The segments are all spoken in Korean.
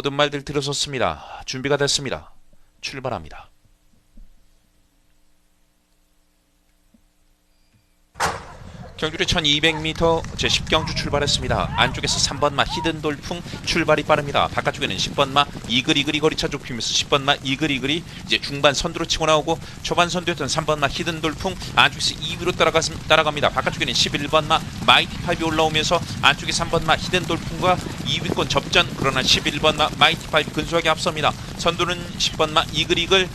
모든 말들 들어섰습니다. 준비가 됐습니다. 출발합니다. 경주리 1200m 제10경주 출발했습니다. 안쪽에서 3번마 히든 돌풍 출발이 빠릅니다. 바깥쪽에는 10번마 이글이글이 거리차 좁히면서 10번마 이글이글이 이제 중반 선두로 치고 나오고 초반 선두였던 3번마 히든 돌풍 안쪽에서 2위로 따라가, 따라갑니다. 바깥쪽에는 11번마 마이티 파이브 올라오면서 안쪽에 3번마 히든 돌풍과 2위권 접전 그러나 11번마 마이티 파이브 근소하게 앞섭니다. 선두는 10번마 이글이글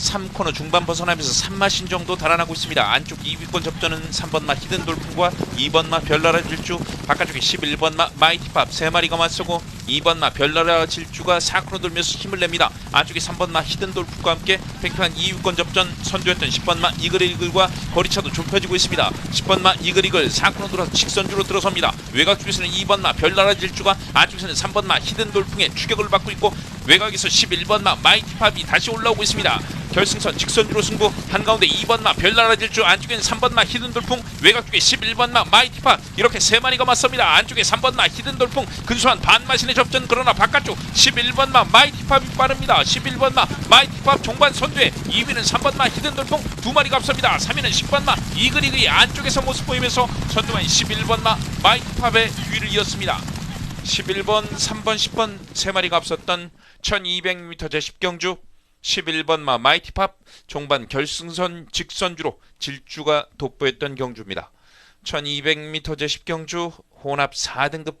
3코너 중반 벗어나면서 3마신 정도 달아나고 있습니다. 안쪽 2위권 접전은 3번마 히든 돌풍과 2번마 별나라 질주 바깥쪽에 11번마 마이티팝 3마리가 맞서고 2번마 별나라 질주가 4코너 돌면서 힘을 냅니다. 안쪽에 3번마 히든 돌풍과 함께 팽팽한 2위권 접전 선두였던 10번마 이글이글과 거리차도 좁혀지고 있습니다. 10번마 이글이글 4코너 돌아서 직선주로 들어섭니다. 외곽 쪽에서는 2번마 별나라 질주가 안쪽에서는 3번마 히든 돌풍의 추격을 받고 있고 외곽에서 11번마 마이티팝이 다시 올라오고 있습니다. 결승선 직선주로 승부 한가운데 2번마 별나라 질주 안쪽에는 3번마 히든 돌풍 외곽 쪽에 11번마 마이티팝 이렇게 세 마리가 맞섭니다. 안쪽에 3번마 히든 돌풍 근소한 반마신의 접전 그러나 바깥쪽 11번마 마이티팝이 빠릅니다. 11번마 마이티팝 종반 선두에 2위는 3번마 히든 돌풍 두 마리가 앞섭니다. 3위는 10번마 이글이글이 안쪽에서 모습 보이면서 선두만 11번마 마이티팝의 위를 이었습니다. 11번, 3번, 10번 세 마리가 앞섰던 1200m 제10경주 11번 마 마이티팝 종반 결승선 직선주로 질주가 돋보였던 경주입니다. 1200m 제10경주 혼합 4등급 경주